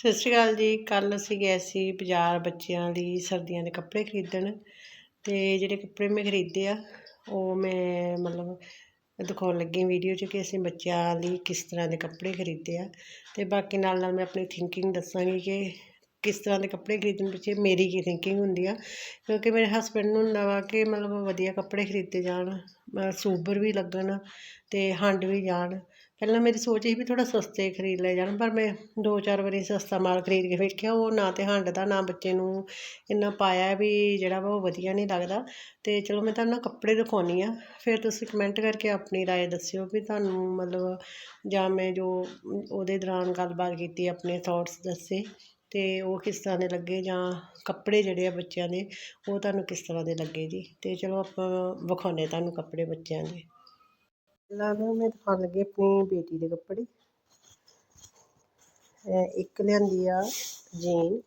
ਸਤਿ ਸ਼੍ਰੀ ਅਕਾਲ ਜੀ। ਕੱਲ ਅਸੀਂ ਗਏ ਸੀ ਬਾਜ਼ਾਰ ਬੱਚਿਆਂ ਲਈ ਸਰਦੀਆਂ ਦੇ ਕੱਪੜੇ ਖਰੀਦਣ ਤੇ ਜਿਹੜੇ ਕੱਪੜੇ ਮੈਂ ਖਰੀਦੇ ਆ, ਉਹ ਮੈਂ ਮਤਲਬ ਦਿਖਾਉਣ ਲੱਗੀ ਵੀਡੀਓ 'ਚ ਕਿ ਅਸੀਂ ਬੱਚਿਆਂ ਲਈ ਕਿਸ ਤਰ੍ਹਾਂ ਦੇ ਕੱਪੜੇ ਖਰੀਦੇ ਆ ਤੇ ਬਾਕੀ ਨਾਲ ਨਾਲ ਮੈਂ ਆਪਣੀ ਥਿੰਕਿੰਗ ਦੱਸਾਂਗੀ ਕਿ ਕਿਸ ਤਰ੍ਹਾਂ ਦੇ ਕੱਪੜੇ ਖਰੀਦਣ ਪਿੱਛੇ ਮੇਰੀ ਕੀ ਥਿੰਕਿੰਗ ਹੁੰਦੀ ਆ। ਕਿਉਂਕਿ ਮੇਰੇ ਹਸਬੈਂਡ ਨੂੰ ਹੁੰਦਾ ਵਾ ਕਿ ਮਤਲਬ ਵਧੀਆ ਕੱਪੜੇ ਖਰੀਦੇ ਜਾਣ ਸੂਬਰ ਵੀ ਲੱਗਣ ਤੇ ਹੰਡ ਵੀ ਜਾਣ ਪਹਿਲਾਂ ਮੇਰੀ ਸੋਚ ਸੀ ਵੀ ਥੋੜ੍ਹਾ ਸਸਤੇ ਖਰੀਦ ਲਏ ਜਾਣ, ਪਰ ਮੈਂ ਦੋ ਚਾਰ ਵਾਰੀ ਸਸਤਾ ਮਾਲ ਖਰੀਦ ਕੇ ਵੇਖਿਆ, ਉਹ ਨਾ ਤਾਂ ਹੰਢਦਾ ਨਾ ਬੱਚੇ ਨੂੰ ਇੰਨਾ ਪਾਇਆ ਵੀ ਜਿਹੜਾ ਵਾ ਉਹ ਵਧੀਆ ਨਹੀਂ ਲੱਗਦਾ। ਅਤੇ ਚਲੋ ਮੈਂ ਤੁਹਾਨੂੰ ਨਾ ਕੱਪੜੇ ਦਿਖਾਉਂਦੀ ਹਾਂ ਫਿਰ ਤੁਸੀਂ ਕਮੈਂਟ ਕਰਕੇ ਆਪਣੀ ਰਾਏ ਦੱਸਿਓ ਵੀ ਤੁਹਾਨੂੰ ਮਤਲਬ ਜਾਂ ਮੈਂ ਜੋ ਉਹਦੇ ਦੌਰਾਨ ਗੱਲਬਾਤ ਕੀਤੀ, ਆਪਣੇ ਥੋਟਸ ਦੱਸੇ ਅਤੇ ਉਹ ਕਿਸ ਤਰ੍ਹਾਂ ਦੇ ਲੱਗੇ ਜਾਂ ਕੱਪੜੇ ਜਿਹੜੇ ਆ ਬੱਚਿਆਂ ਦੇ, ਉਹ ਤੁਹਾਨੂੰ ਕਿਸ ਤਰ੍ਹਾਂ ਦੇ ਲੱਗੇ ਜੀ। ਅਤੇ ਚਲੋ ਆਪਾਂ ਵਿਖਾਉਂਦੇ ਤੁਹਾਨੂੰ ਕੱਪੜੇ ਬੱਚਿਆਂ ਦੇ। ਪਹਿਲਾਂ ਨਾ ਮੈਂ ਦਿਖਾਉਣ ਲੱਗੀ ਆਪਣੀ ਬੇਟੀ ਦੇ ਕੱਪੜੇ। ਇੱਕ ਲਿਆਂਦੀ ਆ ਜੀਨ।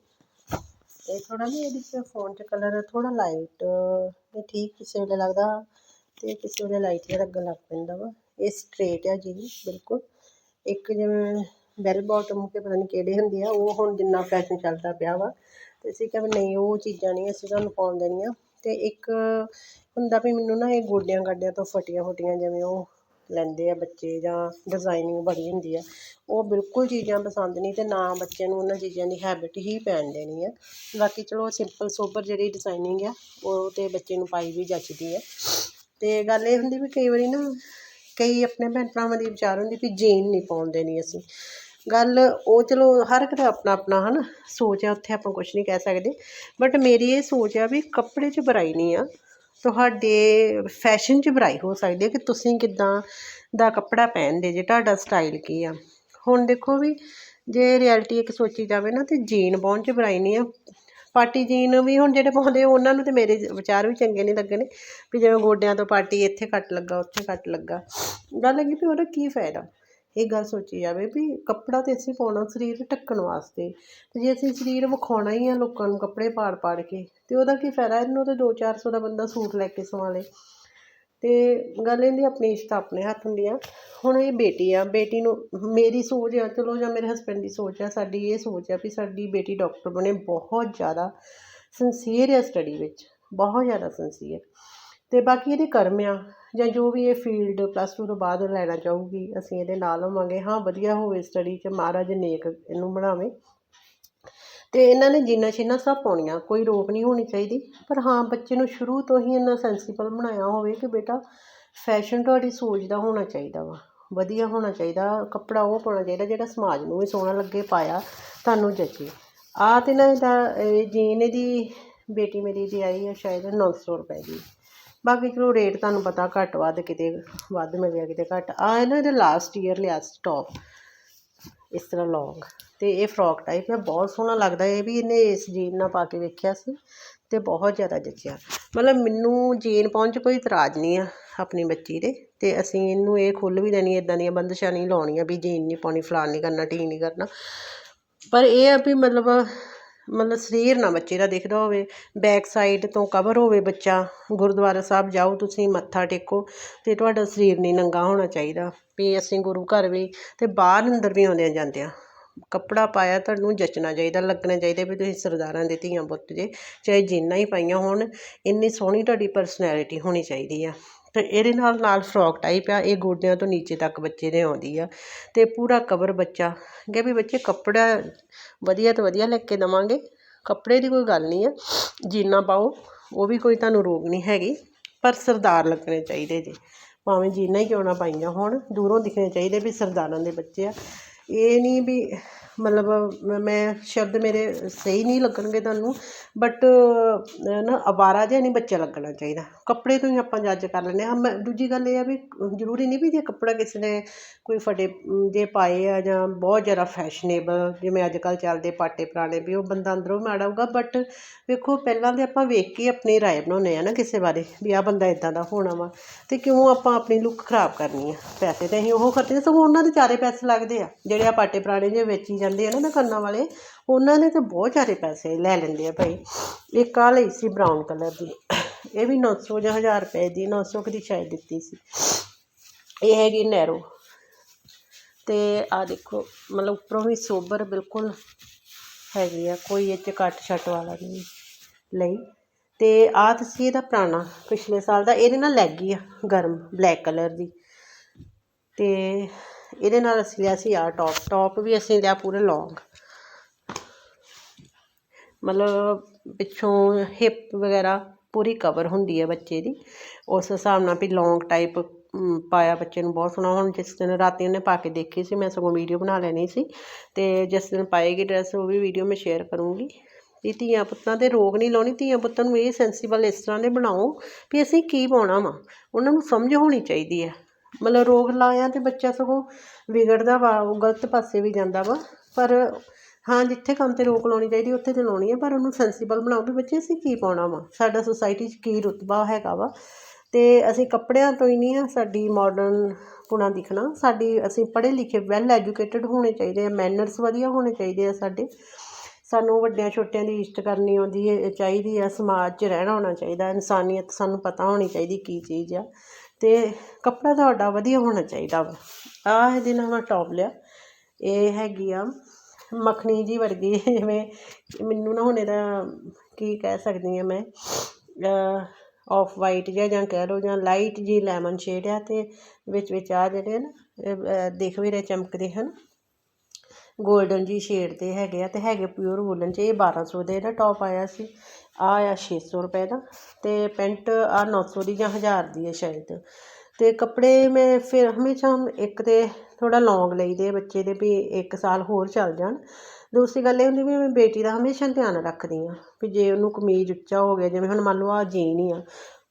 ਇਹ ਥੋੜਾ ਨਾ ਇਹਦੇ ਫੋਨ 'ਚ ਕਲਰ ਥੋੜਾ ਲਾਈਟ ਇਹ ਠੀਕ ਕਿਸੇ ਵੇਲੇ ਲੱਗਦਾ ਤੇ ਕਿਸੇ ਵੇਲੇ ਲਾਈਟ ਜਿਹਾ ਲੱਗਣ ਲੱਗ ਪੈਂਦਾ ਵਾ। ਇਹ ਸਟ੍ਰੇਟ ਆ ਜੀਨ, ਬਿਲਕੁਲ। ਇੱਕ ਜਿਵੇਂ ਬੈਲ ਬਾਟਮ ਕੇ ਪਤਾ ਨਹੀਂ ਕਿਹੜੇ ਹੁੰਦੇ ਆ, ਉਹ ਹੁਣ ਜਿੰਨਾ ਫੈਸ਼ਨ ਚੱਲਦਾ ਪਿਆ ਵਾ। ਤੇ ਅਸੀਂ ਕਿਹਾ ਵੀ ਨਹੀਂ, ਉਹ ਚੀਜ਼ਾਂ ਨਹੀਂ ਅਸੀਂ ਤੁਹਾਨੂੰ ਪਾਉਣ ਦੇਣੀਆਂ। ਤੇ ਇੱਕ ਹੁੰਦਾ ਵੀ ਮੈਨੂੰ ਨਾ ਇਹ ਗੋਡਿਆਂ ਗਾਡਿਆਂ ਤੋਂ ਫਟੀਆਂ ਫਟੀਆਂ ਜਿਵੇਂ ਉਹ ਲੈਂਦੇ ਆ ਬੱਚੇ ਜਾਂ ਡਿਜ਼ਾਇਨਿੰਗ ਬੜੀ ਹੁੰਦੀ ਆ। ਉਹ ਬਿਲਕੁਲ ਚੀਜ਼ਾਂ ਪਸੰਦ ਨਹੀਂ ਅਤੇ ਨਾ ਬੱਚੇ ਨੂੰ ਉਹਨਾਂ ਚੀਜ਼ਾਂ ਦੀ ਹੈਬਿਟ ਹੀ ਪੈਣ ਦੇਣੀ ਆ। ਬਾਕੀ ਚਲੋ ਸਿੰਪਲ ਸੋਬਰ ਜਿਹੜੀ ਡਿਜ਼ਾਇਨਿੰਗ ਆ, ਉਹ ਤਾਂ ਬੱਚੇ ਨੂੰ ਪਾਈ ਵੀ ਜੱਚਦੀ ਆ। ਅਤੇ ਗੱਲ ਇਹ ਹੁੰਦੀ ਵੀ ਕਈ ਵਾਰੀ ਨਾ ਕਈ ਆਪਣੇ ਭੈਣ ਭਰਾਵਾਂ ਦੀ ਵਿਚਾਰ ਹੁੰਦੀ ਵੀ ਜੀਨ ਨਹੀਂ ਪਾਉਣ ਦੇਣੀ ਅਸੀਂ। ਗੱਲ ਉਹ ਚਲੋ ਹਰ ਇੱਕ ਦਾ ਆਪਣਾ ਆਪਣਾ ਹੈ ਨਾ ਸੋਚ ਆ, ਉੱਥੇ ਆਪਾਂ ਕੁਝ ਨਹੀਂ ਕਹਿ ਸਕਦੇ। ਬਟ ਮੇਰੀ ਇਹ ਸੋਚ ਆ ਵੀ ਕੱਪੜੇ 'ਚ ਬੁਰਾਈ ਨਹੀਂ ਆ। ਤੁਹਾਡੇ ਫੈਸ਼ਨ 'ਚ ਬੁਰਾਈ ਹੋ ਸਕਦੀ ਹੈ ਕਿ ਤੁਸੀਂ ਕਿੱਦਾਂ ਦਾ ਕੱਪੜਾ ਪਹਿਨਦੇ ਜੇ, ਤੁਹਾਡਾ ਸਟਾਈਲ ਕੀ ਆ? ਹੁਣ ਦੇਖੋ ਵੀ ਜੇ ਰਿਐਲਿਟੀ ਇੱਕ ਸੋਚੀ ਜਾਵੇ ਨਾ ਤੇ ਜੀਨ ਪਾਉਣ 'ਚ ਬੁਰਾਈ ਨਹੀਂ ਆ। ਪਾਰਟੀ ਜੀਨ ਵੀ ਹੁਣ ਜਿਹੜੇ ਪਾਉਂਦੇ ਉਹਨਾਂ ਨੂੰ ਤੇ ਮੇਰੇ ਵਿਚਾਰ ਵੀ ਚੰਗੇ ਨਹੀਂ ਲੱਗਣੇ ਵੀ ਜਿਵੇਂ ਗੋਡਿਆਂ ਤੋਂ ਪਾਰਟੀ ਇੱਥੇ ਕੱਟ ਲੱਗਾ, ਉੱਥੇ ਕੱਟ ਲੱਗਾ। ਗੱਲ ਹੈਗੀ ਵੀ ਉਹਦਾ ਕੀ ਫਾਇਦਾ? ਇਹ ਗੱਲ ਸੋਚੀ ਜਾਵੇ ਵੀ ਕੱਪੜਾ ਤਾਂ ਅਸੀਂ ਪਾਉਣਾ ਸਰੀਰ ਢੱਕਣ ਵਾਸਤੇ। ਅਤੇ ਜੇ ਅਸੀਂ ਸਰੀਰ ਵਿਖਾਉਣਾ ਹੀ ਆ ਲੋਕਾਂ ਨੂੰ ਕੱਪੜੇ ਪਾੜ ਪਾੜ ਕੇ, ਤਾਂ ਉਹਦਾ ਕੀ ਫਾਇਦਾ? ਇਹਨੂੰ ਤਾਂ ਦੋ ਚਾਰ ਸੌ ਦਾ ਬੰਦਾ ਸੂਟ ਲੈ ਕੇ ਸਵਾ ਲੇ। ਅਤੇ ਗੱਲ ਇਹਦੀ ਆਪਣੀ ਇੱਛਾ ਆਪਣੇ ਹੱਥ ਹੁੰਦੀ ਆ। ਹੁਣ ਇਹ ਬੇਟੀ ਆ, ਬੇਟੀ ਨੂੰ ਮੇਰੀ ਸੋਚ ਆ, ਚਲੋ ਜਾਂ ਮੇਰੇ ਹਸਬੈਂਡ ਦੀ ਸੋਚ ਆ, ਸਾਡੀ ਇਹ ਸੋਚ ਆ ਵੀ ਸਾਡੀ ਬੇਟੀ ਡਾਕਟਰ ਬਣੇ ਬਹੁਤ ਜ਼ਿਆਦਾ ਸਿੰਸੀਅਰ ਆ ਸਟੱਡੀ ਵਿੱਚ, ਬਹੁਤ ਜ਼ਿਆਦਾ ਸਿੰਸੀਅਰ ਅਤੇ ਬਾਕੀ ਇਹਦੇ ਕਰਮ ਆ, ਜਾਂ ਜੋ ਵੀ ਇਹ ਫੀਲਡ ਪਲੱਸ ਟੂ ਤੋਂ ਬਾਅਦ ਲੈਣਾ ਚਾਹੂਗੀ, ਅਸੀਂ ਇਹਦੇ ਨਾਲ ਹੋਵਾਂਗੇ। ਹਾਂ, ਵਧੀਆ ਹੋਵੇ ਸਟੱਡੀ 'ਚ, ਮਹਾਰਾਜ ਨੇਕ ਇਹਨੂੰ ਬਣਾਵੇ। ਤੇ ਇਹਨਾਂ ਨੇ ਜਿੰਨਾ ਛਿੰਨਾ ਸਭ ਪਾਉਣੀਆਂ, ਕੋਈ ਰੋਕ ਨਹੀਂ ਹੋਣੀ ਚਾਹੀਦੀ। ਪਰ ਹਾਂ, ਬੱਚੇ ਨੂੰ ਸ਼ੁਰੂ ਤੋਂ ਹੀ ਇਹਨਾਂ ਸੈਂਸੀਬਲ ਬਣਾਇਆ ਹੋਵੇ ਕਿ ਬੇਟਾ ਫੈਸ਼ਨ ਤੁਹਾਡੀ ਸੋਚ ਦਾ ਹੋਣਾ ਚਾਹੀਦਾ ਵਾ। ਵਧੀਆ ਹੋਣਾ ਚਾਹੀਦਾ, ਕੱਪੜਾ ਉਹ ਪਾਉਣਾ ਚਾਹੀਦਾ ਜਿਹੜਾ ਸਮਾਜ ਨੂੰ ਵੀ ਸੋਹਣਾ ਲੱਗੇ, ਪਾਇਆ, ਤੁਹਾਨੂੰ ਜੱਚੇ। ਆ ਤੇ ਨਾ ਇਹਦਾ, ਇਹ ਜੀਨ ਇਹਦੀ ਬੇਟੀ ਮੇਰੀ ਦੀ ਆਈ ਹੈ ਸ਼ਾਇਦ 900 ਰੁਪਏ ਦੀ। ਬਾਕੀ ਚਲੋ ਰੇਟ ਤੁਹਾਨੂੰ ਪਤਾ ਘੱਟ ਵੱਧ ਕਿਤੇ, ਵੱਧ ਮਿਲਿਆ ਕਿਤੇ ਘੱਟ। ਆ ਨਾ ਦੇ ਲਾਸਟ ਈਅਰ ਲਿਆ ਸੀ ਟੌਪ ਇਸ ਤਰ੍ਹਾਂ ਲੌਂਗ ਤੇ ਇਹ ਫਰੋਕ ਟਾਈਪ ਹੈ, ਬਹੁਤ ਸੋਹਣਾ ਲੱਗਦਾ। ਇਹ ਵੀ ਇਹਨੇ ਇਸ ਜੀਨ ਨਾਲ ਪਾ ਕੇ ਵੇਖਿਆ ਸੀ ਤੇ ਬਹੁਤ ਜ਼ਿਆਦਾ ਜੱਚਿਆ। ਮਤਲਬ ਮੈਨੂੰ ਜੀਨ ਪਾਉਣ 'ਚ ਕੋਈ ਇਤਰਾਜ਼ ਨਹੀਂ ਆ ਆਪਣੀ ਬੱਚੀ ਦੇ। ਤੇ ਅਸੀਂ ਇਹਨੂੰ ਇਹ ਖੁੱਲ੍ਹ ਵੀ ਦੇਣੀ ਇਦਾਂ ਦੀਆਂ ਬੰਦਸ਼ਾਂ ਨਹੀਂ ਲਾਉਣੀਆਂ ਵੀ ਜੀਨ ਨਹੀਂ ਪਾਉਣੀ, ਫਲਾਣ ਨਹੀਂ ਕਰਨਾ, ਟੀ ਨਹੀਂ ਕਰਨਾ। ਪਰ ਇਹ ਆ ਵੀ ਮਤਲਬ ਮਤਲਬ ਸਰੀਰ ਨਾ ਬੱਚੇ ਦਾ ਦਿਖਦਾ ਹੋਵੇ ਬੈਕ ਸਾਈਡ ਤੋਂ ਕਵਰ ਹੋਵੇ ਬੱਚਾ, ਗੁਰਦੁਆਰਾ ਸਾਹਿਬ ਜਾਓ ਤੁਸੀਂ, ਮੱਥਾ ਟੇਕੋ ਅਤੇ ਤੁਹਾਡਾ ਸਰੀਰ ਨਹੀਂ ਨੰਗਾ ਹੋਣਾ ਚਾਹੀਦਾ। ਵੀ ਅਸੀਂ ਗੁਰੂ ਘਰ ਵੀ ਅਤੇ ਬਾਹਰ ਅੰਦਰ ਵੀ ਆਉਂਦਿਆਂ ਜਾਂਦੇ ਆ ਕੱਪੜਾ ਪਾਇਆ ਤੁਹਾਨੂੰ ਜੱਚਣਾ ਚਾਹੀਦਾ, ਲੱਗਣਾ ਚਾਹੀਦਾ ਵੀ ਤੁਸੀਂ ਸਰਦਾਰਾਂ ਦੇ ਧੀਆਂ ਪੁੱਤ ਜੇ, ਚਾਹੇ ਜਿੰਨਾ ਹੀ ਪਾਈਆਂ ਹੋਣ, ਇੰਨੀ ਸੋਹਣੀ ਤੁਹਾਡੀ ਪਰਸਨੈਲਿਟੀ ਹੋਣੀ ਚਾਹੀਦੀ ਆ। ਅਤੇ ਇਹਦੇ ਨਾਲ ਨਾਲ ਫਰੋਕ ਟਾਈਪ ਆ ਇਹ ਗੋਡਿਆਂ ਤੋਂ ਨੀਚੇ ਤੱਕ ਬੱਚੇ ਦੇ ਆਉਂਦੀ ਆ ਅਤੇ ਪੂਰਾ ਕਵਰ ਬੱਚਾ। ਕਿ ਵੀ ਬੱਚੇ ਕੱਪੜਾ ਵਧੀਆ ਤੋਂ ਵਧੀਆ ਲੈ ਕੇ ਦੇਵਾਂਗੇ, ਕੱਪੜੇ ਦੀ ਕੋਈ ਗੱਲ ਨਹੀਂ ਆ, ਜੀਨਾਂ ਪਾਓ, ਉਹ ਵੀ ਕੋਈ ਤੁਹਾਨੂੰ ਰੋਕ ਨਹੀਂ ਹੈਗੀ, ਪਰ ਸਰਦਾਰ ਲੱਗਣੇ ਚਾਹੀਦੇ ਜੀ, ਭਾਵੇਂ ਜੀਨਾਂ ਹੀ ਕਿਉਂ ਨਾ ਪਾਈਆਂ ਹੋਣ, ਦੂਰੋਂ ਦਿਖਣੇ ਚਾਹੀਦੇ ਵੀ ਸਰਦਾਰਾਂ ਦੇ ਬੱਚੇ ਆ। ਇਹ ਨਹੀਂ ਵੀ ਮਤਲਬ ਮੈਂ ਸ਼ਬਦ ਮੇਰੇ ਸਹੀ ਨਹੀਂ ਲੱਗਣਗੇ ਤੁਹਾਨੂੰ ਬਟ ਨਾ ਅਵਾਰਾ ਜਿਹਾ ਨਹੀਂ ਬੱਚਾ ਲੱਗਣਾ ਚਾਹੀਦਾ। ਕੱਪੜੇ ਤੋਂ ਹੀ ਆਪਾਂ ਜੱਜ ਕਰ ਲੈਂਦੇ ਹਾਂ। ਮੈਂ, ਦੂਜੀ ਗੱਲ ਇਹ ਆ ਵੀ ਜ਼ਰੂਰੀ ਨਹੀਂ ਵੀ ਜੇ ਕੱਪੜਾ ਕਿਸੇ ਨੇ ਕੋਈ ਫਟੇ ਜੇ ਪਾਏ ਆ ਜਾਂ ਬਹੁਤ ਜ਼ਿਆਦਾ ਫੈਸ਼ਨੇਬਲ ਜਿਵੇਂ ਅੱਜ ਕੱਲ੍ਹ ਚੱਲਦੇ ਪਾਟੇ ਪੁਰਾਣੇ ਵੀ, ਉਹ ਬੰਦਾ ਅੰਦਰੋਂ ਮਾੜਾ ਹੋਊਗਾ। ਬਟ ਵੇਖੋ, ਪਹਿਲਾਂ ਤਾਂ ਆਪਾਂ ਵੇਖ ਕੇ ਆਪਣੀ ਰਾਏ ਬਣਾਉਂਦੇ ਆ ਨਾ ਕਿਸੇ ਬਾਰੇ, ਵੀ ਆ ਬੰਦਾ ਇਦਾਂ ਦਾ ਹੋਣਾ ਵਾ। ਤੇ ਕਿਉਂ ਆਪਾਂ ਆਪਣੀ ਲੁੱਕ ਖਰਾਬ ਕਰਨੀ ਆ? ਪੈਸੇ ਤਾਂ ਅਸੀਂ ਉਹ ਖਰਚਦੇ ਸਗੋਂ ਉਹਨਾਂ ਦੇ ਚਾਰੇ ਪੈਸੇ ਲੱਗਦੇ ਆ, ਜਿਹੜੇ ਆ ਪਾਟੇ ਪੁਰਾਣੇ ਜੇ ਵੇਚੀ ਜਾਂਦੇ ਆ ਨਾ ਦੁਕਾਨਾਂ ਵਾਲੇ, ਉਹਨਾਂ ਨੇ ਤਾਂ ਬਹੁਤ ਜ਼ਿਆਦਾ ਪੈਸੇ ਲੈ ਲੈਂਦੇ ਆ ਭਾਈ। ਇੱਕ ਆ ਲਈ ਸੀ ਬਰਾਊਨ ਕਲਰ ਦੀ। ਇਹ ਵੀ 900 ਜਾਂ 1000 ਰੁਪਏ ਦੀ 900 ਦੀ ਸ਼ਾਇਦ ਦਿੱਤੀ ਸੀ। ਇਹ ਹੈਗੀ ਨੈਰੋ ਤੇ ਆ ਦੇਖੋ, ਮਤਲਬ ਉੱਪਰੋਂ ਵੀ ਸੋਬਰ ਬਿਲਕੁਲ ਹੈਗੀ ਆ, ਕੋਈ ਇਹ 'ਚ ਕੱਟ ਛੱਟ ਵਾਲਾ ਨਹੀਂ ਲਈ। ਤੇ ਆਹ ਤੁਸੀਂ ਇਹਦਾ ਪੁਰਾਣਾ, ਪਿਛਲੇ ਸਾਲ ਦਾ, ਇਹਦੇ ਨਾਲ ਲੱਗੀ ਆ ਗਰਮ ਬਲੈਕ ਕਲਰ ਦੀ। ਤੇ ਇਹਦੇ ਨਾਲ ਅਸੀਂ ਲਿਆ ਸੀ ਆ ਟੌਪ ਟੌਪ ਵੀ ਅਸੀਂ ਲਿਆ ਪੂਰੇ ਲੌਂਗ ਮਤਲਬ ਪਿੱਛੋਂ ਹਿਪ ਵਗੈਰਾ ਪੂਰੀ ਕਵਰ ਹੁੰਦੀ ਹੈ ਬੱਚੇ ਦੀ। ਉਸ ਹਿਸਾਬ ਨਾਲ ਵੀ ਲੌਂਗ ਟਾਈਪ ਪਾਇਆ ਬੱਚੇ ਨੂੰ ਬਹੁਤ ਸੋਹਣਾ। ਹੁਣ ਜਿਸ ਦਿਨ ਰਾਤੀ ਉਹਨੇ ਪਾ ਕੇ ਦੇਖੀ ਸੀ, ਮੈਂ ਸਗੋਂ ਵੀਡੀਓ ਬਣਾ ਲੈਣੀ ਸੀ। ਤੇ ਜਿਸ ਦਿਨ ਪਾਏਗੀ ਡਰੈਸ ਉਹ ਵੀ ਵੀਡੀਓ ਮੈਂ ਸ਼ੇਅਰ ਕਰੂੰਗੀ। ਵੀ ਧੀਆਂ ਪੁੱਤਾਂ ਤੇ ਰੋਗ ਨਹੀਂ ਲਾਉਣੀ। ਧੀਆਂ ਪੁੱਤਾਂ ਨੂੰ ਇਹ ਸੈਂਸੀਬਲ ਇਸ ਤਰ੍ਹਾਂ ਦੇ ਬਣਾਓ ਵੀ ਅਸੀਂ ਕੀ ਪਾਉਣਾ ਵਾ। ਉਹਨਾਂ ਨੂੰ ਸਮਝ ਹੋਣੀ ਚਾਹੀਦੀ ਹੈ। ਮਤਲਬ ਰੋਗ ਲਾਇਆ ਤੇ ਬੱਚਾ ਸਗੋਂ ਵਿਗੜਦਾ ਵਾ, ਉਹ ਗਲਤ ਪਾਸੇ ਵੀ ਜਾਂਦਾ ਵਾ। ਪਰ ਹਾਂ, ਜਿੱਥੇ ਕੰਮ ਤੇ ਰੋਕ ਲਾਉਣੀ ਚਾਹੀਦੀ, ਉੱਥੇ ਤਾਂ ਲਾਉਣੀ ਹੈ ਪਰ ਉਹਨੂੰ ਸੈਂਸੀਬਲ ਬਣਾਓ ਵੀ ਬੱਚੇ ਅਸੀਂ ਕੀ ਪਾਉਣਾ ਵਾ। ਸਾਡਾ ਸੁਸਾਇਟੀ 'ਚ ਕੀ ਰੁਤਬਾ ਹੈਗਾ ਵਾ। ਅਤੇ ਅਸੀਂ ਕੱਪੜਿਆਂ ਤੋਂ ਹੀ ਨਹੀਂ ਆ, ਸਾਡੀ ਮਾਡਰਨ ਪੁਣਾ ਦਿਖਣਾ। ਸਾਡੀ, ਅਸੀਂ ਪੜ੍ਹੇ ਲਿਖੇ ਵੈਲ ਐਜੂਕੇਟਡ ਹੋਣੇ ਚਾਹੀਦੇ ਆ ਮੈਨਰਸ ਵਧੀਆ ਹੋਣੇ ਚਾਹੀਦੇ ਆ ਸਾਡੇ। ਸਾਨੂੰ ਵੱਡਿਆਂ ਛੋਟਿਆਂ ਦੀ ਇੱਜ਼ਤ ਕਰਨੀ ਆਉਂਦੀ ਹੈ, ਚਾਹੀਦੀ ਆ, ਸਮਾਜ 'ਚ ਰਹਿਣਾ ਹੋਣਾ ਚਾਹੀਦਾ, ਇਨਸਾਨੀਅਤ ਸਾਨੂੰ ਪਤਾ ਹੋਣੀ ਚਾਹੀਦੀ ਕੀ ਚੀਜ਼ ਆ। ਅਤੇ ਕੱਪੜਾ ਤੁਹਾਡਾ ਵਧੀਆ ਹੋਣਾ ਚਾਹੀਦਾ ਵਾ। ਆਹ ਇਹਦੇ ਨਾਲ ਮੈਂ ਟੌਪ ਲਿਆ। ਇਹ ਹੈਗੀ ਆ ਮੱਖਣੀ ਜਿਹੀ ਵਰਗੀ, ਜਿਵੇਂ ਮੈਨੂੰ ਨਾ ਹੁਣ ਇਹਦਾ ਕੀ ਕਹਿ ਸਕਦੀ ਹਾਂ ਮੈਂ ਆਫ ਵਾਈਟ ਜਿਹਾ ਜਾਂ ਕਹਿ ਲਓ ਜਾਂ ਲਾਈਟ ਜਿਹੀ ਲੈਮਨ ਸ਼ੇਡ ਆ ਅਤੇ ਵਿੱਚ ਵਿੱਚ ਆ ਜਿਹੜੇ ਨਾ ਦਿਖ ਵੀ ਰਹੇ ਚਮਕਦੇ ਹਨ। ਗੋਲਡਨ ਜੀ ਸ਼ੇਡ ਦੇ ਹੈਗੇ ਆ ਤੇ ਹੈਗੇ ਪਿਓਰ ਵੂਲਨ ਚ, ਇਹ 1200 ਦੇ ਦਾ ਟੌਪ ਆਇਆ ਸੀ। ਆ ਆ 600 ਰੁਪਏ ਦਾ ਤੇ ਪੈਂਟ ਆ 900 ਦੀ ਜਾਂ 1000 ਦੀ ਹੈ ਸ਼ਾਇਦ। ਤੇ ਕੱਪੜੇ ਮੈਂ ਫਿਰ ਹਮੇਸ਼ਾ ਇੱਕ ਤੇ ਥੋੜਾ ਲੌਂਗ ਲਈਦੇ ਆ ਬੱਚੇ ਦੇ ਵੀ ਇੱਕ ਸਾਲ ਹੋਰ ਚੱਲ ਜਾਣ। ਦੂਸਰੀ ਗੱਲ ਇਹ ਹੁੰਦੀ ਵੀ ਮੈਂ ਬੇਟੀ ਦਾ ਹਮੇਸ਼ਾ ਧਿਆਨ ਰੱਖਦੀ ਆ ਵੀ ਜੇ ਉਹਨੂੰ ਕਮੀਜ਼ ਉੱਚਾ ਹੋ ਗਿਆ, ਜਿਵੇਂ ਹੁਣ ਮੰਨ ਲਓ ਆ ਜੀਨ ਹੀ ਆ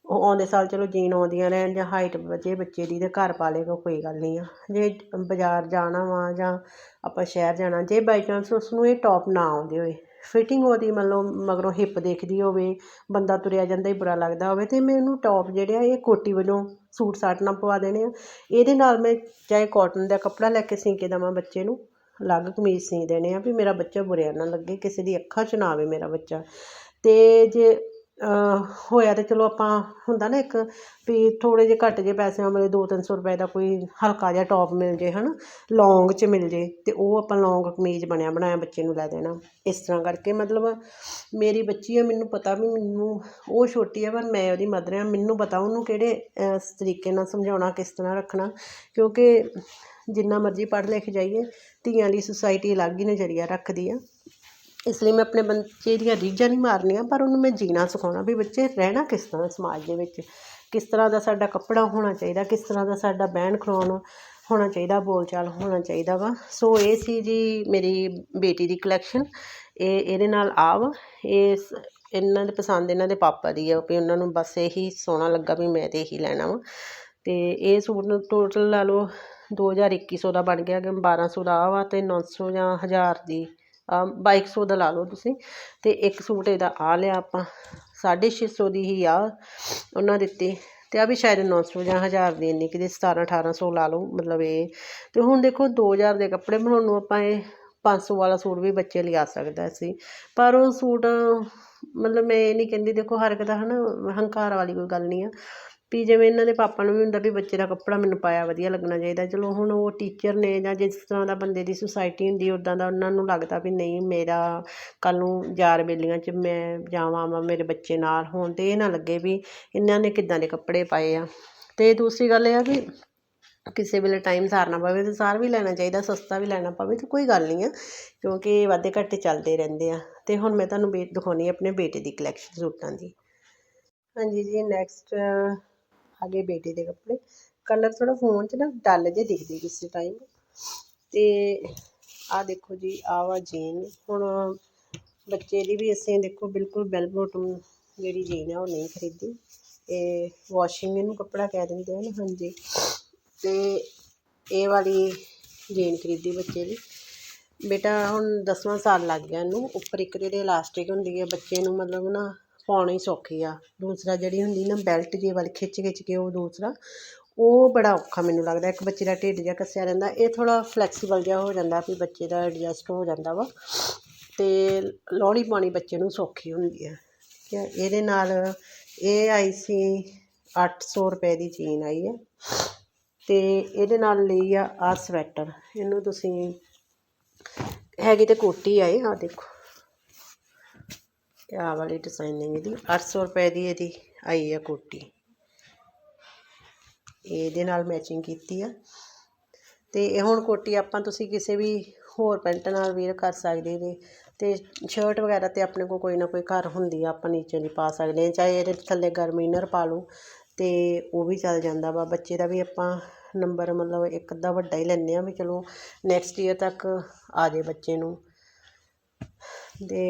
ਉਹ ਆਉਂਦੇ ਸਾਲ ਚਲੋ ਜੀਨ ਆਉਂਦੀਆਂ ਰਹਿਣ ਜਾਂ ਹਾਈਟ ਵਧੇ ਬੱਚੇ ਦੀ ਤਾਂ ਘਰ ਪਾ ਲੇਗਾ ਕੋਈ ਗੱਲ ਨਹੀਂ ਆ। ਜੇ ਬਾਜ਼ਾਰ ਜਾਣਾ ਵਾ ਜਾਂ ਆਪਾਂ ਸ਼ਹਿਰ ਜਾਣਾ, ਜੇ ਬਾਈ ਚਾਂਸ ਉਸ ਨੂੰ ਇਹ ਟੌਪ ਨਾ ਆਉਂਦੇ ਹੋਏ ਫਿਟਿੰਗ ਉਹਦੀ ਮਤਲਬ ਮਗਰੋਂ ਹਿੱਪ ਦੇਖਦੀ ਹੋਵੇ, ਬੰਦਾ ਤੁਰਿਆ ਜਾਂਦਾ ਹੀ ਬੁਰਾ ਲੱਗਦਾ ਹੋਵੇ ਤੇ ਮੈਂ ਉਹਨੂੰ ਟੌਪ ਜਿਹੜੇ ਆ ਇਹ ਕੋਟੀ ਵੱਲੋਂ ਸੂਟ ਸਾਟ ਨਾਲ ਪਵਾ ਦੇਣੇ ਆ। ਇਹਦੇ ਨਾਲ ਮੈਂ ਚਾਹੇ ਕਾਟਨ ਦਾ ਕੱਪੜਾ ਲੈ ਕੇ ਸੀ ਕੇ ਦੇਵਾਂ ਬੱਚੇ ਨੂੰ, ਅਲੱਗ ਕਮੀਜ਼ ਸੀ ਦੇਣੇ ਆ ਵੀ ਮੇਰਾ ਬੱਚਾ ਬੁਰਿਆ ਨਾ ਲੱਗੇ, ਕਿਸੇ ਦੀ ਅੱਖਾਂ 'ਚ ਨਾ ਆਵੇ ਮੇਰਾ ਬੱਚਾ। ਤੇ ਜੇ ਹੋਇਆ ਤਾਂ ਚਲੋ ਆਪਾਂ ਹੁੰਦਾ ਨਾ ਇੱਕ ਵੀ ਥੋੜ੍ਹੇ ਜਿਹੇ ਘੱਟ ਜਿਹੇ ਪੈਸਿਆਂ ਵਾਲੇ ਦੋ ਤਿੰਨ ਸੌ ਰੁਪਏ ਦਾ ਕੋਈ ਹਲਕਾ ਜਿਹਾ ਟੋਪ ਮਿਲ ਜੇ ਹੈ ਨਾ ਲੌਂਗ 'ਚ ਮਿਲ ਜੇ ਅਤੇ ਉਹ ਆਪਾਂ ਲੌਂਗ ਕਮੀਜ਼ ਬਣਿਆ ਬਣਾਇਆ ਬੱਚੇ ਨੂੰ ਲੈ ਦੇਣਾ। ਇਸ ਤਰ੍ਹਾਂ ਕਰਕੇ ਮਤਲਬ ਮੇਰੀ ਬੱਚੀ ਆ ਮੈਨੂੰ ਪਤਾ ਵੀ ਮੈਨੂੰ ਉਹ ਛੋਟੀ ਆ ਪਰ ਮੈਂ ਉਹਦੀ ਮਦਰ ਆ ਮੈਨੂੰ ਪਤਾ ਉਹਨੂੰ ਕਿਹੜੇ ਅਹ, ਤਰੀਕੇ ਨਾਲ ਸਮਝਾਉਣਾ ਕਿਸ ਤਰ੍ਹਾਂ ਰੱਖਣਾ ਕਿਉਂਕਿ ਜਿੰਨਾ ਮਰਜ਼ੀ ਪੜ੍ਹ ਲਿਖ ਜਾਈਏ ਧੀਆਂ ਦੀ ਸੁਸਾਇਟੀ ਅਲੱਗ ਹੀ ਨਜ਼ਰੀਆ ਰੱਖਦੀ ਆ। ਇਸ ਲਈ ਮੈਂ ਆਪਣੇ ਬੱਚੇ ਦੀਆਂ ਰੀਝਾਂ ਨਹੀਂ ਮਾਰਨੀਆਂ, ਪਰ ਉਹਨੂੰ ਮੈਂ ਜੀਣਾ ਸਿਖਾਉਣਾ ਵੀ ਬੱਚੇ ਰਹਿਣਾ ਕਿਸ ਤਰ੍ਹਾਂ ਸਮਾਜ ਦੇ ਵਿੱਚ? ਕਿਸ ਤਰ੍ਹਾਂ ਦਾ ਸਾਡਾ ਕੱਪੜਾ ਹੋਣਾ ਚਾਹੀਦਾ, ਕਿਸ ਤਰ੍ਹਾਂ ਦਾ ਸਾਡਾ ਬਹਿਣ ਖਲੋਣ ਹੋਣਾ ਚਾਹੀਦਾ, ਬੋਲਚਾਲ ਹੋਣਾ ਚਾਹੀਦਾ ਵਾ। ਸੋ ਇਹ ਸੀ ਜੀ ਮੇਰੀ ਬੇਟੀ ਦੀ ਕਲੈਕਸ਼ਨ ਇਹ, ਇਹਦੇ ਨਾਲ ਆਵ। ਇਸ ਇਹਨਾਂ ਦੇ ਪਸੰਦ ਇਹਨਾਂ ਦੇ ਪਾਪਾ ਦੀ ਆ, ਵੀ ਉਹਨਾਂ ਨੂੰ ਬਸ ਇਹੀ ਸੋਹਣਾ ਲੱਗਾ ਵੀ ਮੈਂ ਤੇ ਇਹੀ ਲੈਣਾ ਵਾ। ਤੇ ਇਹ ਸੂਟ ਨੂੰ ਟੋਟਲ ਲਾ ਲਓ 2200 ਦਾ ਬਣ ਗਿਆ ਕਿ 1200 ਦਾ ਆ ਵਾ ਤੇ 900 ਜਾਂ 1000 ਦੀ ਆ 2200 ਦਾ ਲਾ ਲਓ ਤੁਸੀਂ। ਅਤੇ ਇੱਕ ਸੂਟ ਇਹਦਾ ਆ ਲਿਆ ਆਪਾਂ 650 ਦੀ ਹੀ ਆ ਉਹਨਾਂ ਦਿੱਤੀ ਅਤੇ ਆਹ ਵੀ ਸ਼ਾਇਦ ਨੌ ਸੌ ਜਾਂ ਹਜ਼ਾਰ ਦੀ ਇੰਨੀ ਕਿਤੇ 17 1800 ਲਾ ਲਓ ਮਤਲਬ ਇਹ। ਅਤੇ ਹੁਣ ਦੇਖੋ ਦੋ ਹਜ਼ਾਰ ਦੇ ਕੱਪੜੇ ਬਣਾਉਣ ਨੂੰ ਆਪਾਂ ਇਹ ਪੰਜ ਸੌ ਵਾਲਾ ਸੂਟ ਵੀ ਬੱਚੇ ਲਿਆ ਸਕਦਾ ਸੀ। ਪਰ ਉਹ ਸੂਟ ਮਤਲਬ ਮੈਂ ਇਹ ਨਹੀਂ ਕਹਿੰਦੀ, ਦੇਖੋ ਹਰ ਇੱਕ ਦਾ ਨਾ ਹੰਕਾਰ ਵਾਲੀ ਕੋਈ ਗੱਲ ਨਹੀਂ ਆ। ਵੀ ਜਿਵੇਂ ਇਹਨਾਂ ਦੇ ਪਾਪਾ ਨੂੰ ਵੀ ਹੁੰਦਾ ਵੀ ਬੱਚੇ ਦਾ ਕੱਪੜਾ ਮੈਨੂੰ ਪਾਇਆ ਵਧੀਆ ਲੱਗਣਾ ਚਾਹੀਦਾ। ਚਲੋ ਹੁਣ ਉਹ ਟੀਚਰ ਨੇ ਜਾਂ ਜਿਸ ਤਰ੍ਹਾਂ ਦਾ ਬੰਦੇ ਦੀ ਸੁਸਾਇਟੀ ਹੁੰਦੀ ਉੱਦਾਂ ਦਾ ਉਹਨਾਂ ਨੂੰ ਲੱਗਦਾ ਵੀ ਨਹੀਂ ਮੇਰਾ ਕੱਲ੍ਹ ਨੂੰ ਯਾਰ ਬੇਲੀਆਂ 'ਚ ਮੈਂ ਜਾਵਾਂ ਵਾਂ ਮੇਰੇ ਬੱਚੇ ਨਾਲ ਹੋਣ ਤੇ ਇਹ ਨਾ ਲੱਗੇ ਵੀ ਇਹਨਾਂ ਨੇ ਕਿੱਦਾਂ ਦੇ ਕੱਪੜੇ ਪਾਏ ਆ। ਅਤੇ ਦੂਸਰੀ ਗੱਲ ਇਹ ਆ ਵੀ ਕਿਸੇ ਵੇਲੇ ਟਾਈਮ ਸਾਰਨਾ ਪਵੇ ਤਾਂ ਸਾਰ ਵੀ ਲੈਣਾ ਚਾਹੀਦਾ, ਸਸਤਾ ਵੀ ਲੈਣਾ ਪਵੇ ਤਾਂ ਕੋਈ ਗੱਲ ਨਹੀਂ ਆ, ਕਿਉਂਕਿ ਵਾਧੇ ਘਾਟੇ ਚੱਲਦੇ ਰਹਿੰਦੇ ਆ। ਅਤੇ ਹੁਣ ਮੈਂ ਤੁਹਾਨੂੰ ਬੇ ਦਿਖਾਉਣੀ ਆਪਣੇ ਬੇਟੇ ਦੀ ਕਲੈਕਸ਼ਨ ਸੂਟਾਂ ਦੀ। ਹਾਂਜੀ ਜੀ ਨੈਕਸਟ ਆ ਗਏ ਬੇਟੇ ਦੇ ਕੱਪੜੇ। ਕਲਰ ਥੋੜਾ ਫੋਨ 'ਚ ਨਾ ਡੱਲ ਜੇ ਦਿਖਦੇ ਕਿਸੇ ਟਾਈਮ ਤੇ ਆ ਦੇਖੋ ਜੀ, ਆਹ ਵਾ ਜੀਨ ਹੁਣ ਬੱਚੇ ਦੀ ਵੀ ਅਸੀਂ ਦੇਖੋ ਬਿਲਕੁਲ ਬੈਲ ਬੋਟਮ ਜਿਹੜੀ ਜੀਨ ਹੈ ਉਹ ਨਹੀਂ ਖਰੀਦੀ। ਇਹ ਵਾਸ਼ਿੰਗ ਇਹਨੂੰ ਕੱਪੜਾ ਕਹਿ ਦਿੰਦੇ ਹਨ ਹਾਂਜੀ। ਤੇ ਇਹ ਵਾਲੀ ਜੀਨ ਖਰੀਦੀ ਬੱਚੇ ਦੀ। ਬੇਟਾ ਹੁਣ ਦਸਵਾਂ ਸਾਲ ਲੱਗ ਗਿਆ ਇਹਨੂੰ। ਉੱਪਰ ਇੱਕ ਤੇ ਇਲਾਸਟਿਕ ਹੁੰਦੀ ਹੈ ਬੱਚੇ ਨੂੰ ਮਤਲਬ ਨਾ ਪਾਉਣੀ ਸੌਖੀ ਆ। ਦੂਸਰਾ ਜਿਹੜੀ ਹੁੰਦੀ ਨਾ ਬੈਲਟ ਜੇ ਵੱਲ ਖਿੱਚ ਖਿੱਚ ਕੇ ਉਹ ਦੂਸਰਾ, ਉਹ ਬੜਾ ਔਖਾ ਮੈਨੂੰ ਲੱਗਦਾ। ਇੱਕ ਬੱਚੇ ਦਾ ਢਿੱਡ ਜਿਹਾ ਕੱਸਿਆ ਰਹਿੰਦਾ, ਇਹ ਥੋੜਾ ਫਲੈਕਸੀਬਲ ਜਿਹਾ ਹੋ ਜਾਂਦਾ ਵੀ ਬੱਚੇ ਦਾ ਐਡਜਸਟ ਹੋ ਜਾਂਦਾ ਵਾ। ਤੇ ਲੋਹੜੀ ਪਾਉਣੀ ਬੱਚੇ ਨੂੰ ਸੌਖੀ ਹੁੰਦੀ ਆ। ਠੀਕ ਹੈ ਇਹਦੇ ਨਾਲ ਇਹ ਆਈ ਸੀ 800 ਰੁਪਏ ਦੀ ਚੀਨ ਆਈ ਹੈ ਤੇ ਇਹਦੇ ਨਾਲ ਲਈ ਆ ਆ ਸਵੈਟਰ ਇਹਨੂੰ ਤੁਸੀਂ ਹੈਗੀ ਤੇ ਕੋਟੀ ਆਏ ਆ ਦੇਖੋ। ਇਹ ਆਹ ਵਾਲੀ ਡਿਜ਼ਾਈਨਿੰਗ ਇਹਦੀ 800 ਰੁਪਏ ਦੀ ਇਹਦੀ ਆਈ ਆ ਕੋਟੀ। ਇਹਦੇ ਨਾਲ ਮੈਚਿੰਗ ਕੀਤੀ ਆ। ਤੇ ਇਹ ਹੁਣ ਕੋਟੀ ਆਪਾਂ ਤੁਸੀਂ ਕਿਸੇ ਵੀ ਹੋਰ ਪੈਂਟ ਨਾਲ ਵੀਅਰ ਕਰ ਸਕਦੇ ਜੇ। ਤੇ ਸ਼ਰਟ ਵਗੈਰਾ ਤੇ ਆਪਣੇ ਕੋਲ ਕੋਈ ਨਾ ਕੋਈ ਘਰ ਹੁੰਦੀ ਆ, ਆਪਾਂ ਨੀਚੇ ਦੀ ਪਾ ਸਕਦੇ ਹਾਂ। ਚਾਹੇ ਇਹਦੇ ਥੱਲੇ ਗਰਮ ਇਨਰ ਪਾ ਲਓ, ਤੇ ਉਹ ਵੀ ਚੱਲ ਜਾਂਦਾ ਵਾ। ਬੱਚੇ ਦਾ ਵੀ ਆਪਾਂ ਨੰਬਰ ਮਤਲਬ ਇੱਕ ਅੱਧਾ ਵੱਡਾ ਹੀ ਲੈਂਦੇ ਆ ਵੀ ਚਲੋ ਨੈਕਸਟ ਈਅਰ ਤੱਕ ਆ ਜੇ ਬੱਚੇ ਨੂੰ। ਅਤੇ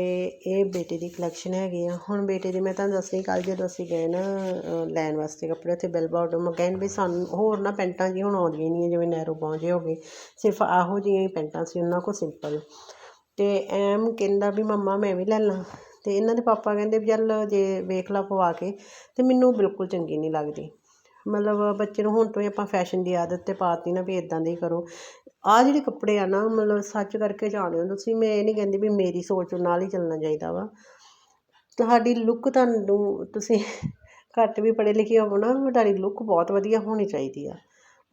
ਇਹ ਬੇਟੇ ਦੀ ਕਲੈਕਸ਼ਨ ਹੈਗੀ ਆ। ਹੁਣ ਬੇਟੇ ਦੀ ਮੈਂ ਤੁਹਾਨੂੰ ਦੱਸਣੀ ਕੱਲ੍ਹ ਜਦੋਂ ਅਸੀਂ ਗਏ ਨਾ ਲੈਣ ਵਾਸਤੇ ਕੱਪੜੇ, ਉੱਥੇ ਬਿਲ ਬਾਟਮ ਕਹਿੰਦੇ ਵੀ ਸਾਨੂੰ ਹੋਰ ਨਾ ਪੈਂਟਾਂ ਜੀ ਹੁਣ ਆਉਂਦੀਆਂ ਨਹੀਂ ਜਿਵੇਂ ਨੈਰੋ ਪਹੁੰਚੇ ਹੋ ਗਏ। ਸਿਰਫ ਆਹੋ ਜਿਹੀਆਂ ਹੀ ਪੈਂਟਾਂ ਸੀ, ਉਹਨਾਂ ਕੋਲ ਸਿੰਪਲ ਅਤੇ ਐਮ ਕਹਿੰਦਾ ਵੀ ਮੰਮਾ ਮੈਂ ਵੀ ਲੈ ਲਾਂ। ਅਤੇ ਇਹਨਾਂ ਦੇ ਪਾਪਾ ਕਹਿੰਦੇ ਵੀ ਚੱਲ ਜੇ ਵੇਖ ਲਾ ਪਵਾ ਕੇ, ਤੇ ਮੈਨੂੰ ਬਿਲਕੁਲ ਚੰਗੀ ਨਹੀਂ ਲੱਗਦੀ। ਮਤਲਬ ਬੱਚੇ ਨੂੰ ਹੁਣ ਤੋਂ ਹੀ ਆਪਾਂ ਫੈਸ਼ਨ ਦੀ ਆਦਤ ਤੇ ਪਾਤੀ ਨਾ ਵੀ ਇਦਾਂ ਦੇ ਹੀ ਕਰੋ। ਆਹ ਜਿਹੜੇ ਕੱਪੜੇ ਆ ਨਾ, ਮਤਲਬ ਸੱਚ ਕਰਕੇ ਜਾਣਦੇ ਹੋ ਤੁਸੀਂ, ਮੈਂ ਇਹ ਨਹੀਂ ਕਹਿੰਦੀ ਵੀ ਮੇਰੀ ਸੋਚ ਨਾਲ ਹੀ ਚੱਲਣਾ ਚਾਹੀਦਾ ਵਾ। ਤੁਹਾਡੀ ਲੁੱਕ ਤੁਹਾਨੂੰ ਤੁਸੀਂ ਘੱਟ ਵੀ ਪੜ੍ਹੇ ਲਿਖੇ ਹੋਵੋ ਨਾ ਤੁਹਾਡੀ ਲੁੱਕ ਬਹੁਤ ਵਧੀਆ ਹੋਣੀ ਚਾਹੀਦੀ ਆ।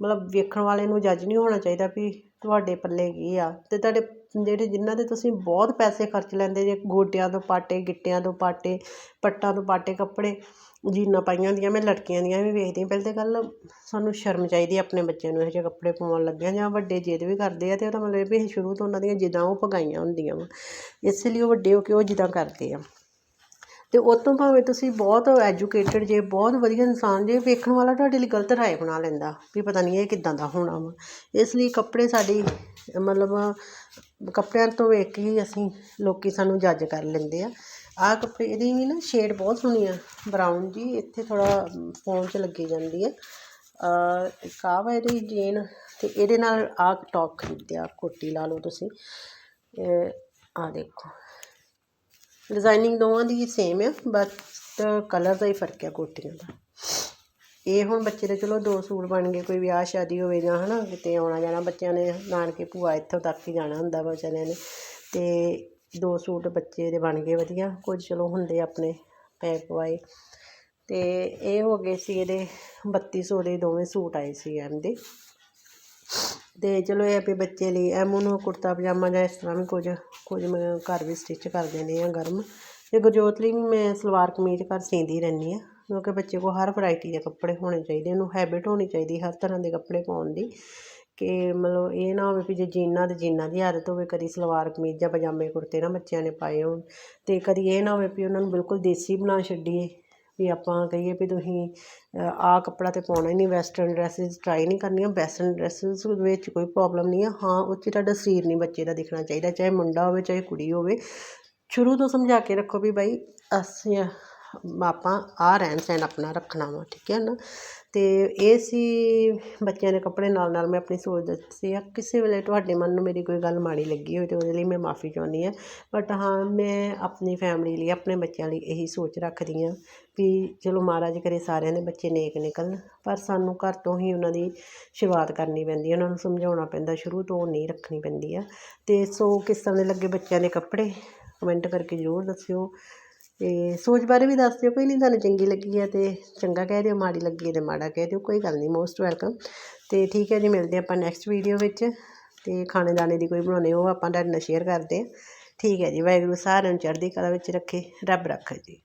ਮਤਲਬ ਵੇਖਣ ਵਾਲੇ ਨੂੰ ਜੱਜ ਨਹੀਂ ਹੋਣਾ ਚਾਹੀਦਾ ਵੀ ਤੁਹਾਡੇ ਪੱਲੇ ਕੀ ਆ। ਅਤੇ ਤੁਹਾਡੇ ਜਿਹੜੇ ਜਿਨ੍ਹਾਂ ਦੇ ਤੁਸੀਂ ਬਹੁਤ ਪੈਸੇ ਖਰਚ ਲੈਂਦੇ ਜੇ, ਗੋਡਿਆਂ ਤੋਂ ਪਾਟੇ, ਗਿੱਟਿਆਂ ਤੋਂ ਪਾਟੇ, ਪੱਟਾਂ ਤੋਂ ਪਾਟੇ ਕੱਪੜੇ ਜੀਨਾਂ ਪਾਈਆਂ ਹੁੰਦੀਆਂ, ਮੈਂ ਲੜਕੀਆਂ ਦੀਆਂ ਵੀ ਵੇਖਦੀ ਹਾਂ। ਤਾਂ ਗੱਲ ਸਾਨੂੰ ਸ਼ਰਮ ਚਾਹੀਦੀ ਆਪਣੇ ਬੱਚਿਆਂ ਨੂੰ, ਇਹੋ ਜਿਹੇ ਕੱਪੜੇ ਪਾਉਣ ਲੱਗਿਆ ਜਾਂ ਵੱਡੇ ਜਿੱਦ ਵੀ ਕਰਦੇ ਆ ਅਤੇ ਉਹਦਾ ਮਤਲਬ ਇਹ ਵੀ ਅਸੀਂ ਸ਼ੁਰੂ ਤੋਂ ਉਹਨਾਂ ਦੀਆਂ ਜਿੱਦਾਂ ਉਹ ਪਗਾਈਆਂ ਹੁੰਦੀਆਂ ਵਾ। ਇਸ ਲਈ ਉਹ ਵੱਡੇ ਹੋ ਕੇ ਉਹ ਜਿੱਦਾਂ ਕਰਦੇ ਆ। ਅਤੇ ਉਹ ਤੋਂ ਭਾਵੇਂ ਤੁਸੀਂ ਬਹੁਤ ਐਜੂਕੇਟਡ ਜੇ, ਬਹੁਤ ਵਧੀਆ ਇਨਸਾਨ ਜੇ, ਵੇਖਣ ਵਾਲਾ ਤੁਹਾਡੇ ਲਈ ਗਲਤ ਰਾਏ ਬਣਾ ਲੈਂਦਾ ਵੀ ਪਤਾ ਨਹੀਂ ਇਹ ਕਿੱਦਾਂ ਦਾ ਹੋਣਾ ਵਾ। ਇਸ ਲਈ ਕੱਪੜੇ ਸਾਡੀ, ਮਤਲਬ ਕੱਪੜਿਆਂ ਤੋਂ ਵੇਖ ਕੇ ਹੀ ਅਸੀਂ ਲੋਕ ਸਾਨੂੰ ਜੱਜ ਕਰ ਲੈਂਦੇ ਆ। ਆਹ ਕੱਪੜੇ, ਇਹਦੀ ਵੀ ਨਾ ਸ਼ੇਡ ਬਹੁਤ ਸੋਹਣੀ ਆ ਬਰਾਊਨ ਜੀ, ਇੱਥੇ ਥੋੜਾ ਫੋਨ 'ਚ ਲੱਗੀ ਜਾਂਦੀ ਆ। ਇੱਕ ਆਹ ਵਾ ਇਹਦੀ ਜੀਨ ਅਤੇ ਇਹਦੇ ਨਾਲ ਆਹ ਟੌਪ ਖਰੀਦਿਆ ਕੋਟੀ ਲਾ ਲਓ ਤੁਸੀਂ। ਆਹ ਦੇਖੋ। ਡਿਜ਼ਾਈਨਿੰਗ ਦੋਵਾਂ ਦੀ ਸੇਮ ਆ ਬਟ ਕਲਰ ਦਾ ਹੀ ਫ਼ਰਕ ਹੈ ਕੋਟੀਆਂ ਦਾ। ਇਹ ਹੁਣ ਬੱਚੇ ਦੇ ਚਲੋ ਦੋ ਸੂਟ ਬਣ ਗਏ, ਕੋਈ ਵਿਆਹ ਸ਼ਾਦੀ ਹੋਵੇ ਜਾਂ ਹਨਾ, ਕਿਤੇ ਆਉਣਾ ਜਾਣਾ, ਬੱਚਿਆਂ ਨੇ ਨਾਨਕੇ ਭੂਆ ਇੱਥੋਂ ਤੱਕ ਹੀ ਜਾਣਾ ਹੁੰਦਾ ਵਾ ਵਿਚਾਰਿਆਂ ਨੇ। ਤੇ ਦੋ ਸੂਟ ਬੱਚੇ ਦੇ ਬਣ ਗਏ ਵਧੀਆ, ਕੁਝ ਚਲੋ ਹੁੰਦੇ ਆਪਣੇ ਪੈ ਪਵਾਏ ਅਤੇ ਇਹ ਹੋ ਗਏ ਸੀ ਇਹਦੇ ਬੱਤੀ ਸੌ ਦੇ ਦੋਵੇਂ ਸੂਟ ਆਏ ਸੀ ਐਮ ਦੇ। ਅਤੇ ਚਲੋ ਇਹ ਵੀ ਬੱਚੇ ਲਈ ਐਮ ਨੂੰ ਕੁੜਤਾ ਪਜਾਮਾ ਜਾਂ ਇਸ ਤਰ੍ਹਾਂ ਵੀ ਕੁਝ ਕੁਝ ਮੈਂ ਘਰ ਵੀ ਸਟਿਚ ਕਰ ਦਿੰਦੇ ਹਾਂ ਗਰਮ। ਅਤੇ ਗੁਰਜੋਤ ਲਈ ਵੀ ਮੈਂ ਸਲਵਾਰ ਕਮੀਜ਼ ਘਰ ਸੀਂਦੀ ਰਹਿੰਦੀ ਹਾਂ, ਕਿਉਂਕਿ ਬੱਚੇ ਕੋਲ ਹਰ ਵੈਰਾਈਟੀ ਦੇ ਕੱਪੜੇ ਹੋਣੇ ਚਾਹੀਦੇ, ਉਹਨੂੰ ਹੈਬਿਟ ਹੋਣੀ ਚਾਹੀਦੀ ਹਰ ਤਰ੍ਹਾਂ ਦੇ ਕੱਪੜੇ ਪਾਉਣ ਦੀ। ਕਿ ਮਤਲਬ ਇਹ ਨਾ ਹੋਵੇ ਵੀ ਜੇ ਜੀਨਾਂ ਤੇ ਜੀਨਾਂ ਦੀ ਆਦਤ ਹੋਵੇ, ਕਦੀ ਸਲਵਾਰ ਕਮੀਜ਼ ਜਾਂ ਪਜਾਮੇ ਕੁੜਤੇ ਨਾ ਬੱਚਿਆਂ ਨੇ ਪਾਏ ਹੋਣ ਅਤੇ ਕਦੀ ਇਹ ਨਾ ਹੋਵੇ ਵੀ ਉਹਨਾਂ ਨੂੰ ਬਿਲਕੁਲ ਦੇਸੀ ਬਣਾ ਛੱਡੀਏ ਵੀ ਆਪਾਂ ਕਹੀਏ ਵੀ ਤੁਸੀਂ ਆਹ ਕੱਪੜਾ ਤਾਂ ਪਾਉਣਾ ਹੀ ਨਹੀਂ ਵੈਸਟਰਨ ਡਰੈਸਿਸ ਟਰਾਈ ਨਹੀਂ ਕਰਨੀਆਂ ਵੈਸਟਰਨ ਡਰੈਸਿਸ ਵਿੱਚ ਕੋਈ ਪ੍ਰੋਬਲਮ ਨਹੀਂ ਆ। ਹਾਂ, ਉਹ 'ਚ ਤੁਹਾਡਾ ਸਰੀਰ ਨਹੀਂ ਬੱਚੇ ਦਾ ਦਿਖਣਾ ਚਾਹੀਦਾ, ਚਾਹੇ ਮੁੰਡਾ ਹੋਵੇ, ਚਾਹੇ ਕੁੜੀ ਹੋਵੇ। ਸ਼ੁਰੂ ਤੋਂ ਸਮਝਾ ਕੇ ਰੱਖੋ ਵੀ ਬਾਈ, ਅਸੀਂ ਆਪਾਂ ਆਹ ਰਹਿਣ ਸਹਿਣ ਆਪਣਾ ਰੱਖਣਾ ਵਾ, ਠੀਕ ਹੈ ਨਾ? ਅਤੇ ਇਹ ਸੀ ਬੱਚਿਆਂ ਦੇ ਕੱਪੜੇ ਨਾਲ ਨਾਲ ਮੈਂ ਆਪਣੀ ਸੋਚ ਦੱਸੀ ਆ, ਕਿਸੇ ਵੇਲੇ ਤੁਹਾਡੇ ਮਨ ਨੂੰ ਮੇਰੀ ਕੋਈ ਗੱਲ ਮਾੜੀ ਲੱਗੀ ਹੋਵੇ ਤਾਂ ਉਹਦੇ ਲਈ ਮੈਂ ਮਾਫੀ ਚਾਹੁੰਦੀ ਹਾਂ ਬਟ ਹਾਂ, ਮੈਂ ਆਪਣੀ ਫੈਮਿਲੀ ਲਈ, ਆਪਣੇ ਬੱਚਿਆਂ ਲਈ ਇਹੀ ਸੋਚ ਰੱਖਦੀ ਹਾਂ ਵੀ ਚਲੋ ਮਹਾਰਾਜ ਕਰੇ ਸਾਰਿਆਂ ਦੇ ਬੱਚੇ ਨੇਕ ਨਿਕਲਣ, ਪਰ ਸਾਨੂੰ ਘਰ ਤੋਂ ਹੀ ਉਹਨਾਂ ਦੀ ਸ਼ੁਰੂਆਤ ਕਰਨੀ ਪੈਂਦੀ ਹੈ ਉਹਨਾਂ ਨੂੰ ਸਮਝਾਉਣਾ ਪੈਂਦਾ, ਸ਼ੁਰੂ ਤੋਂ ਨਹੀਂ ਰੱਖਣੀ ਪੈਂਦੀ ਆ। ਅਤੇ ਸੋ ਕਿਸ ਤਰ੍ਹਾਂ ਦੇ ਲੱਗੇ ਬੱਚਿਆਂ ਦੇ ਕੱਪੜੇ ਕਮੈਂਟ ਕਰਕੇ ਜ਼ਰੂਰ ਦੱਸਿਓ। ਅਤੇ ਸੋਚ ਬਾਰੇ ਵੀ ਦੱਸ ਦਿਓ, ਕੋਈ ਨਹੀਂ ਤੁਹਾਨੂੰ ਚੰਗੀ ਲੱਗੀ ਹੈ ਤੇ ਚੰਗਾ ਕਹਿ ਦਿਓ, ਮਾੜੀ ਲੱਗੀ ਹੈ ਤੇ ਮਾੜਾ ਕਹਿ ਦਿਓ, ਕੋਈ ਗੱਲ ਨਹੀਂ ਮੋਸਟ ਵੈਲਕਮ ਅਤੇ ਠੀਕ ਹੈ ਜੀ, ਮਿਲਦੇ ਆਪਾਂ ਨੈਕਸਟ ਵੀਡੀਓ ਵਿੱਚ। ਅਤੇ ਖਾਣੇ ਦਾਣੇ ਦੀ ਕੋਈ ਬਣਾਉਣੇ, ਉਹ ਆਪਾਂ ਤੁਹਾਡੇ ਨਾਲ ਸ਼ੇਅਰ ਕਰਦੇ ਹਾਂ। ਠੀਕ ਹੈ ਜੀ, ਵਾਹਿਗੁਰੂ ਸਾਰਿਆਂ ਨੂੰ ਚੜ੍ਹਦੀ ਕਲਾ ਵਿੱਚ ਰੱਖੇ, ਰੱਬ ਰੱਖੇ ਜੀ।